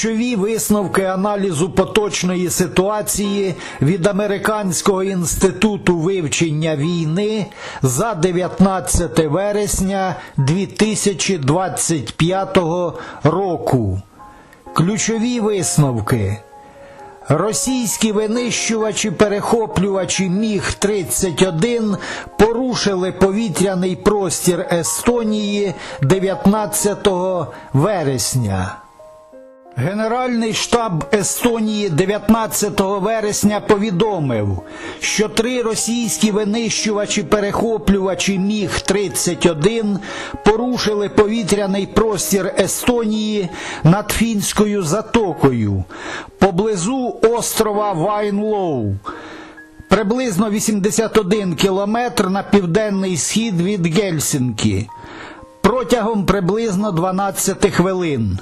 Ключові висновки аналізу поточної ситуації від Американського інституту вивчення війни за 19 вересня 2025 року. Ключові висновки. Російські винищувачі-перехоплювачі Міг-31 порушили повітряний простір Естонії 19 вересня. Генеральний штаб Естонії 19 вересня повідомив, що три російські винищувачі-перехоплювачі Міг-31 порушили повітряний простір Естонії над Фінською затокою поблизу острова Вайнлоу. Приблизно 81 кілометр на південний схід від Гельсінкі протягом приблизно 12 хвилин.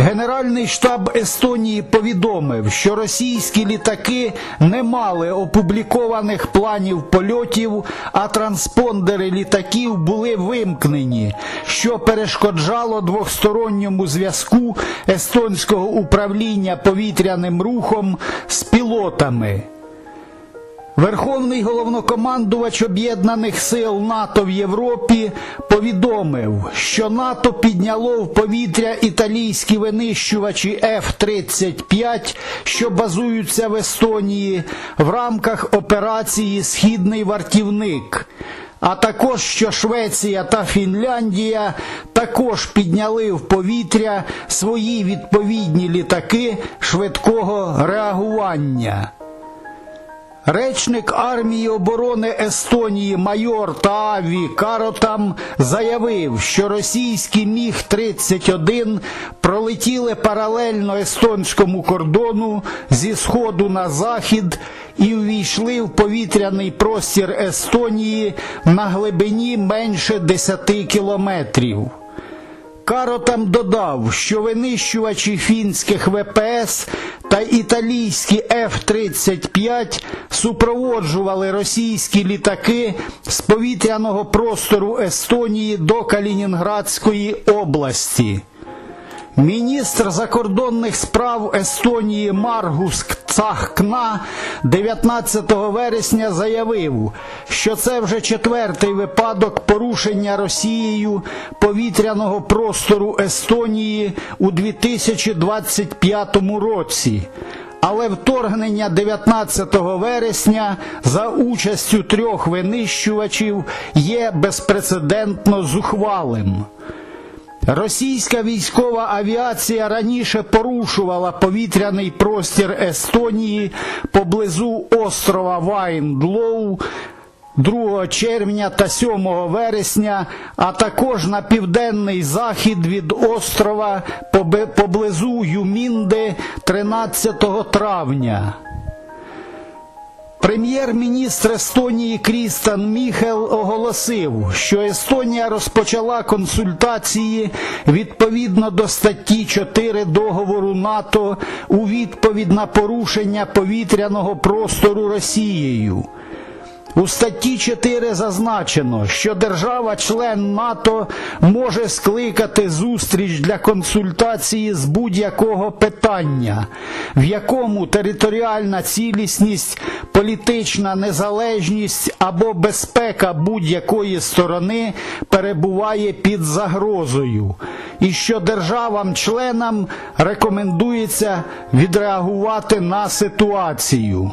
Генеральний штаб Естонії повідомив, що російські літаки не мали опублікованих планів польотів, а транспондери літаків були вимкнені, що перешкоджало двосторонньому зв'язку естонського управління повітряним рухом з пілотами. Верховний головнокомандувач Об'єднаних сил НАТО в Європі повідомив, що НАТО підняло в повітря італійські винищувачі F-35, що базуються в Естонії, в рамках операції Східний вартівник. А також що Швеція та Фінляндія також підняли в повітря свої відповідні літаки швидкого реагування. Речник армії оборони Естонії майор Тааві Каротам заявив, що російські Міг-31 пролетіли паралельно естонському кордону зі сходу на захід і увійшли в повітряний простір Естонії на глибині менше 10 кілометрів. Каротам додав, що винищувачі фінських ВПС та італійські F-35 супроводжували російські літаки з повітряного простору Естонії до Калінінградської області. Міністр закордонних справ Естонії Маргус Цахкна 19 вересня заявив, що це вже четвертий випадок порушення Росією повітряного простору Естонії у 2025 році. Але вторгнення 19 вересня за участю трьох винищувачів є безпрецедентно зухвалим. Російська військова авіація раніше порушувала повітряний простір Естонії поблизу острова Вайндлоу 2 червня та 7 вересня, а також на південний захід від острова поблизу Юмінди 13 травня. Прем'єр-міністр Естонії Крістан Міхел оголосив, що Естонія розпочала консультації відповідно до статті 4 договору НАТО у відповідь на порушення повітряного простору Росією. У статті 4 зазначено, що держава-член НАТО може скликати зустріч для консультації з будь-якого питання, в якому територіальна цілісність, політична незалежність або безпека будь-якої сторони перебуває під загрозою, і що державам-членам рекомендується відреагувати на ситуацію.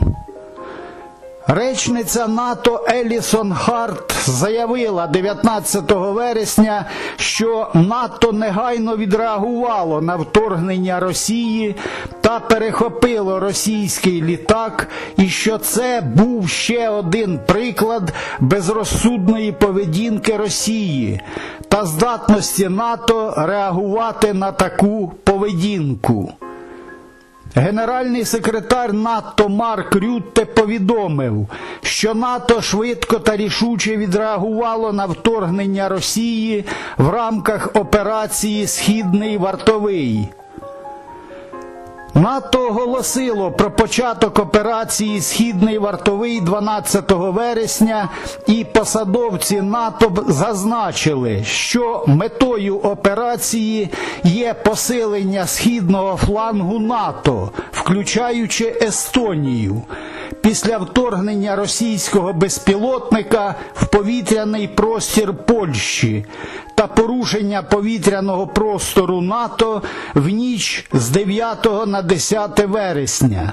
Речниця НАТО Елісон Харт заявила 19 вересня, що НАТО негайно відреагувало на вторгнення Росії та перехопило російський літак, і що це був ще один приклад безрозсудної поведінки Росії та здатності НАТО реагувати на таку поведінку. Генеральний секретар НАТО Марк Рютте повідомив, що НАТО швидко та рішуче відреагувало на вторгнення Росії в рамках операції Східний вартовий. НАТО оголосило про початок операції Східний вартовий 12 вересня, і посадовці НАТО зазначили, що метою операції є посилення східного флангу НАТО, включаючи Естонію. Після вторгнення російського безпілотника в повітряний простір Польщі та порушення повітряного простору НАТО в ніч з 9 на 10 вересня.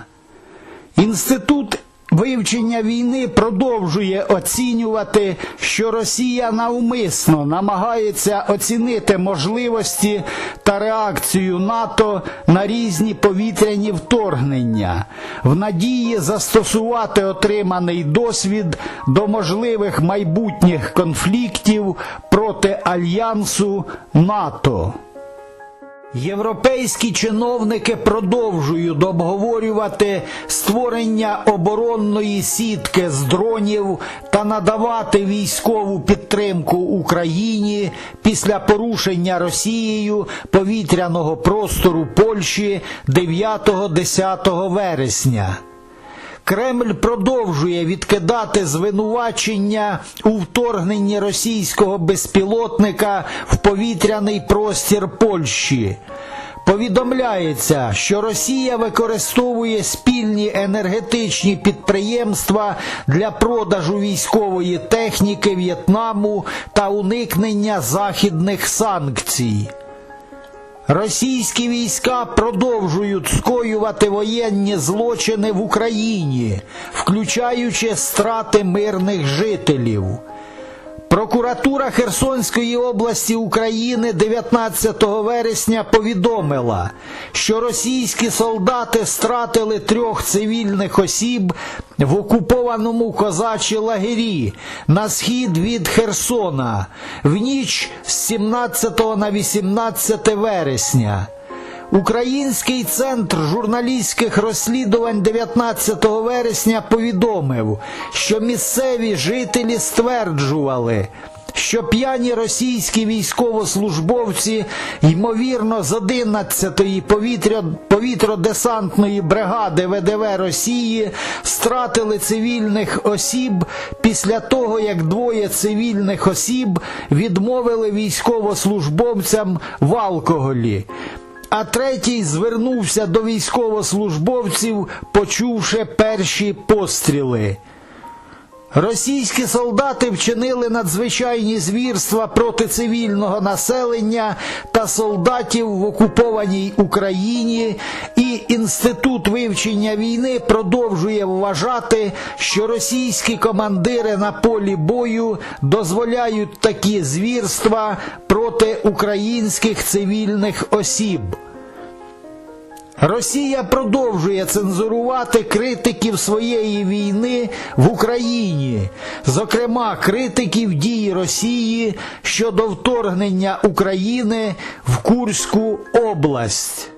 Інститут вивчення війни продовжує оцінювати, що Росія навмисно намагається оцінити можливості та реакцію НАТО на різні повітряні вторгнення, в надії застосувати отриманий досвід до можливих майбутніх конфліктів проти альянсу НАТО. Європейські чиновники продовжують обговорювати створення оборонної сітки з дронів та надавати військову підтримку Україні після порушення Росією повітряного простору Польщі 9-10 вересня. Кремль продовжує відкидати звинувачення у вторгненні російського безпілотника в повітряний простір Польщі. Повідомляється, що Росія використовує спільні енергетичні підприємства для продажу військової техніки В'єтнаму та уникнення західних санкцій. Російські війська продовжують скоювати воєнні злочини в Україні, включаючи страти мирних жителів. Прокуратура Херсонської області України 19 вересня повідомила, що російські солдати стратили трьох цивільних осіб в окупованому козачі лагері на схід від Херсона в ніч з 17 на 18 вересня. Український центр журналістських розслідувань 19 вересня повідомив, що місцеві жителі стверджували, що п'яні російські військовослужбовці, ймовірно, з 11-ї повітря... повітродесантної бригади ВДВ Росії стратили цивільних осіб після того, як двоє цивільних осіб відмовили військовослужбовцям в алкоголі а третій звернувся до військовослужбовців, почувши перші постріли. Російські солдати вчинили надзвичайні звірства проти цивільного населення та солдатів в окупованій Україні, і Інститут вивчення війни продовжує вважати, що російські командири на полі бою дозволяють такі звірства проти українських цивільних осіб. Росія продовжує цензурувати критиків своєї війни в Україні, зокрема критиків дій Росії щодо вторгнення України в Курську область.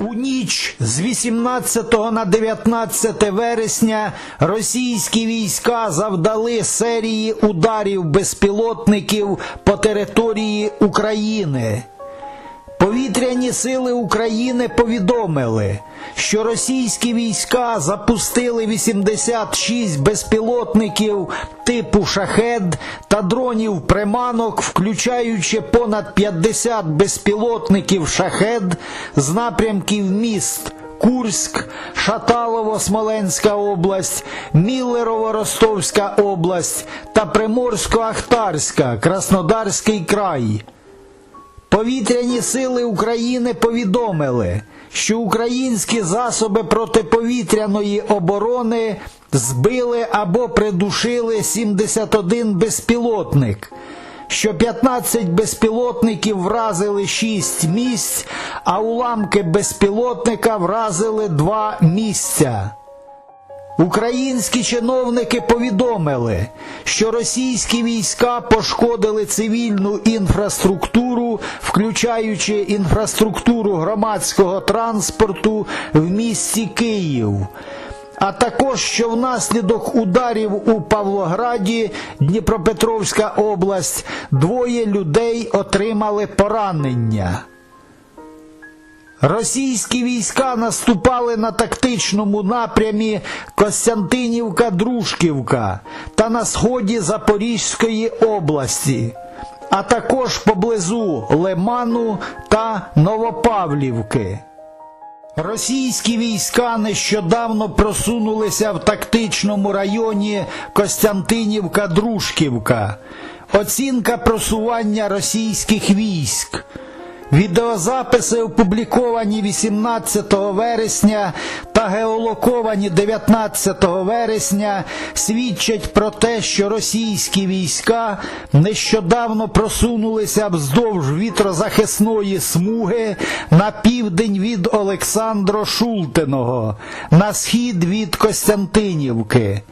У ніч з 18 на 19 вересня російські війська завдали серії ударів безпілотників по території України. Повітряні сили України повідомили, що російські війська запустили 86 безпілотників типу шахед та дронів приманок, включаючи понад 50 безпілотників шахед з напрямків міст. Курськ, Шаталово-Смоленська область, Міллерово-Ростовська область та Приморсько-Ахтарська, Краснодарський край. Повітряні сили України повідомили, що українські засоби протиповітряної оборони збили або придушили 71 безпілотник, що 15 безпілотників вразили 6 місць, а уламки безпілотника вразили 2 місця. Українські чиновники повідомили, що російські війська пошкодили цивільну інфраструктуру, включаючи інфраструктуру громадського транспорту в місті Київ. А також що внаслідок ударів у Павлограді, Дніпропетровська область, двоє людей отримали поранення. Російські війська наступали на тактичному напрямі Костянтинівка-Дружківка та на сході Запорізької області, а також поблизу Лиману та Новопавлівки. Російські війська нещодавно просунулися в тактичному районі Костянтинівка-Дружківка. Оцінка просування російських військ. Відеозаписи опубліковані 18 вересня та геолоковані 19 вересня свідчать про те, що російські війська нещодавно просунулися вздовж вітрозахисної смуги на південь від Олександро Шултиного, на схід від Костянтинівки.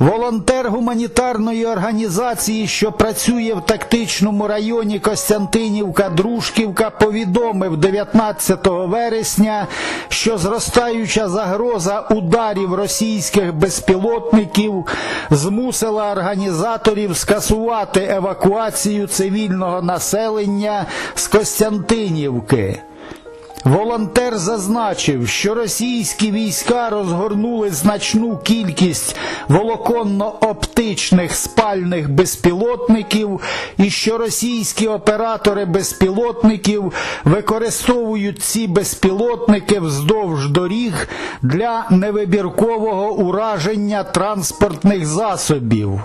Волонтер гуманітарної організації, що працює в тактичному районі Костянтинівка-Дружківка, повідомив 19 вересня, що зростаюча загроза ударів російських безпілотників змусила організаторів скасувати евакуацію цивільного населення з Костянтинівки. Волонтер зазначив, що російські війська розгорнули значну кількість волоконно-оптичних спальних безпілотників і що російські оператори безпілотників використовують ці безпілотники вздовж доріг для невибіркового ураження транспортних засобів.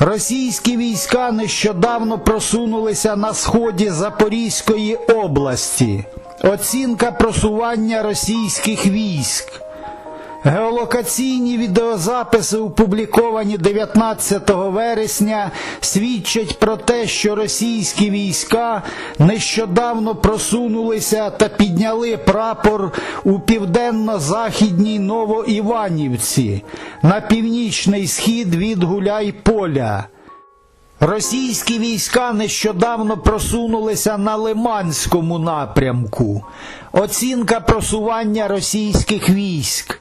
Російські війська нещодавно просунулися на сході Запорізької області. Оцінка просування російських військ. Геолокаційні відеозаписи, опубліковані 19 вересня, свідчать про те, що російські війська нещодавно просунулися та підняли прапор у південно-західній Новоіванівці на північний схід від Гуляйполя. Російські війська нещодавно просунулися на Лиманському напрямку. Оцінка просування російських військ.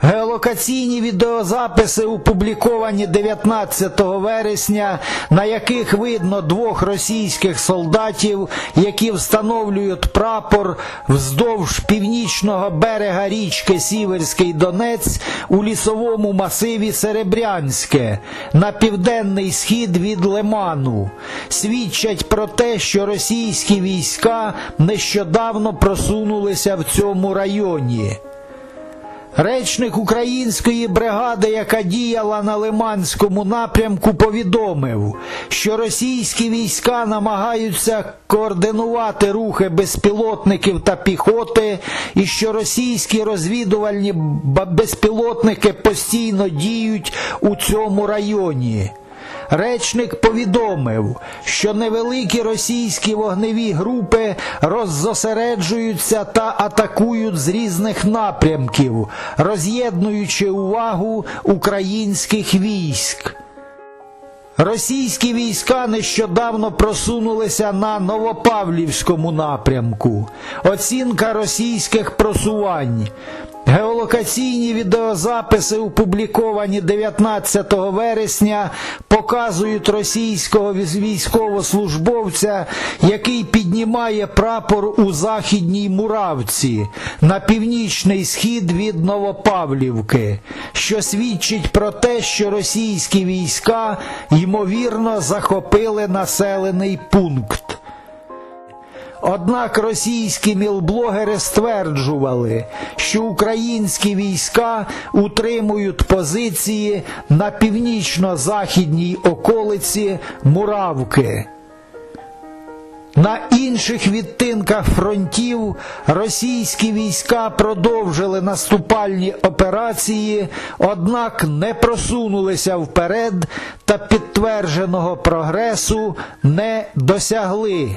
Геолокаційні відеозаписи опубліковані 19 вересня, на яких видно двох російських солдатів, які встановлюють прапор вздовж північного берега річки Сіверський Донець у лісовому масиві Серебрянське на південний схід від Лиману. Свідчать про те, що російські війська нещодавно просунулися в цьому районі. Речник української бригади, яка діяла на Лиманському напрямку, повідомив, що російські війська намагаються координувати рухи безпілотників та піхоти, і що російські розвідувальні безпілотники постійно діють у цьому районі. Речник повідомив, що невеликі російські вогневі групи роззосереджуються та атакують з різних напрямків, роз'єднуючи увагу українських військ. Російські війська нещодавно просунулися на Новопавлівському напрямку. Оцінка російських просувань. Геолокаційні відеозаписи, опубліковані 19 вересня, показують російського військовослужбовця, який піднімає прапор у Західній Муравці на північний схід від Новопавлівки, що свідчить про те, що російські війська ймовірно захопили населений пункт. Однак російські мілблогери стверджували, що українські війська утримують позиції на північно-західній околиці Муравки. На інших відтинках фронтів російські війська продовжили наступальні операції, однак не просунулися вперед та підтвердженого прогресу не досягли.